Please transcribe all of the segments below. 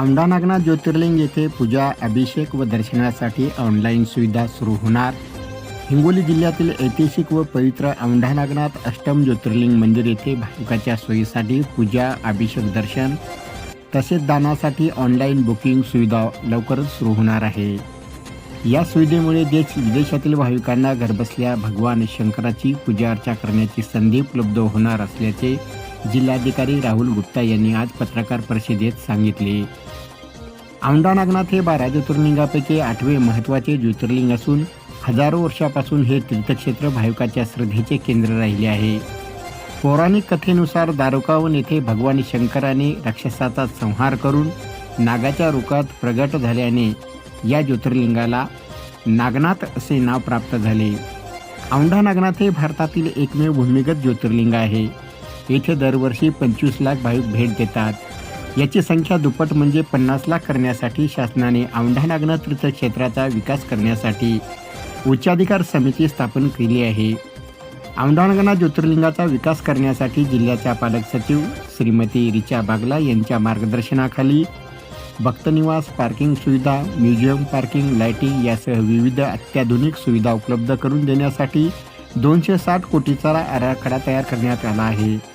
औंढा नागनाथ ज्योतिर्लिंग येथे पूजा अभिषेक व दर्शनासाठी ऑनलाईन सुविधा सुरू होणार. हिंगोली जिल्ह्यातील ऐतिहासिक व पवित्र औंढा नागनाथ अष्टम ज्योतिर्लिंग मंदिर येथे भाविकाच्या सोयीसाठी पूजा अभिषेक दर्शन तसेच दानासाठी ऑनलाईन बुकिंग सुविधा लवकरच सुरू होणार आहे. या सुविधेमुळे देश विदेशातील भाविकांना घरबसल्या भगवान शंकराची पूजा अर्चा करण्याची संधी उपलब्ध होणार असल्याचे जिल्हाधिकारी राहुल गुप्ता यांनी आज पत्रकार परिषदेत सांगितले. औंढा नागनाथ हे बारा ज्योतिर्लिंगापैकी आठवे महत्त्वाचे ज्योतिर्लिंग असून हजारो वर्षापासून हे तीर्थक्षेत्र भाविकाच्या श्रद्धेचे केंद्र राहिले आहे. पौराणिक कथेनुसार दारुकावन येथे भगवान शंकराने राक्षसाचा संहार करून नागाच्या रूपात प्रगट झाल्याने या ज्योतिर्लिंगाला नागनाथ असे नाव प्राप्त झाले. औंढा नागनाथ हे भारतातील एकमेव भूमिगत ज्योतिर्लिंग आहे. येथे दरवर्षी पंचवीस लाख भाविक भेट देतात. याची संख्या दुप्पट म्हणजे पन्नास लाख करण्यासाठी शासनाने औंढा नागनाथ तीर्थक्षेत्राचा विकास करण्यासाठी उच्चाधिकार समिती स्थापन केली आहे. औंढा नागनाथ ज्योतिर्लिंगाचा विकास करण्यासाठी जिल्ह्याच्या पालक सचिव श्रीमती रिचा बागला यांच्या मार्गदर्शनाखाली भक्तनिवास पार्किंग सुविधा म्युझियम पार्किंग लायटिंग यासह विविध अत्याधुनिक सुविधा उपलब्ध करून देण्यासाठी दोनशे साठ कोटीचा आराखडा तयार करण्यात आला आहे.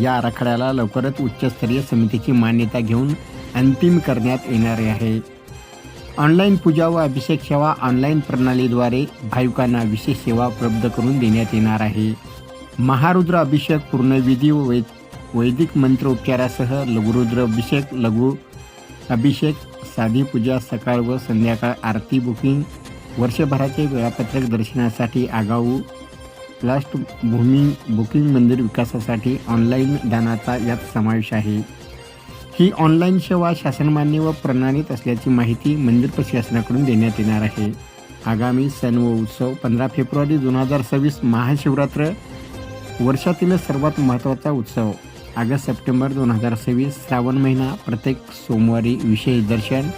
या आराखड्याला लवकरच उच्चस्तरीय समितीची मान्यता घेऊन अंतिम करण्यात येणार आहे. ऑनलाईन पूजा व अभिषेक सेवा ऑनलाईन प्रणालीद्वारे भाविकांना विशेष सेवा उपलब्ध करून देण्यात येणार आहे. महारुद्र अभिषेक पूर्णविधी व वै वैदिक मंत्रोपचारासह लघुरुद्र अभिषेक लघु अभिषेक साधी पूजा सकाळ व संध्याकाळ आरती बुकिंग वर्षभराचे वेळापत्रक दर्शनासाठी आगाऊ प्लास्ट भूमी बुकिंग मंदिर विकासासाठी ऑनलाईन दानाचा यात समावेश आहे. ही ऑनलाईन सेवा शासनमान्य व प्रणालीत असल्याची माहिती मंदिर प्रशासनाकडून देण्यात येणार आहे. आगामी सण व उत्सव पंधरा फेब्रुवारी दोन हजार सव्वीस महाशिवरात्र वर्षातील सर्वात महत्त्वाचा उत्सव. ऑगस्ट सप्टेंबर दोन हजार सव्वीस श्रावण महिना प्रत्येक सोमवारी विशेष दर्शन.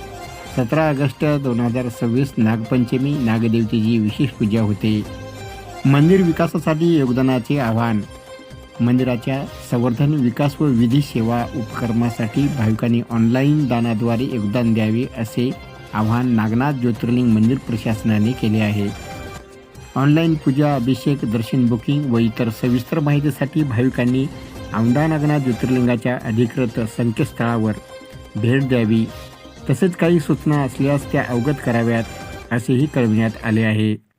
सतरा ऑगस्ट दोन हजार सव्वीस नागपंचमी नागदेवतेची विशेष पूजा होते. मंदिर विकासासाठी योगदानाचे आव्हान. मंदिराच्या संवर्धन विकास व विधी सेवा उपक्रमासाठी भाविकांनी ऑनलाईन दानाद्वारे योगदान द्यावे असे आवाहन नागनाथ ज्योतिर्लिंग मंदिर प्रशासनाने केले आहे. ऑनलाईन पूजा अभिषेक दर्शन बुकिंग व इतर सविस्तर माहितीसाठी भाविकांनी औंढा नागनाथ ज्योतिर्लिंगाच्या अधिकृत संकेतस्थळावर भेट द्यावी. तसेच काही सूचना असल्यास त्या अवगत कराव्यात असेही कळविण्यात आले आहे.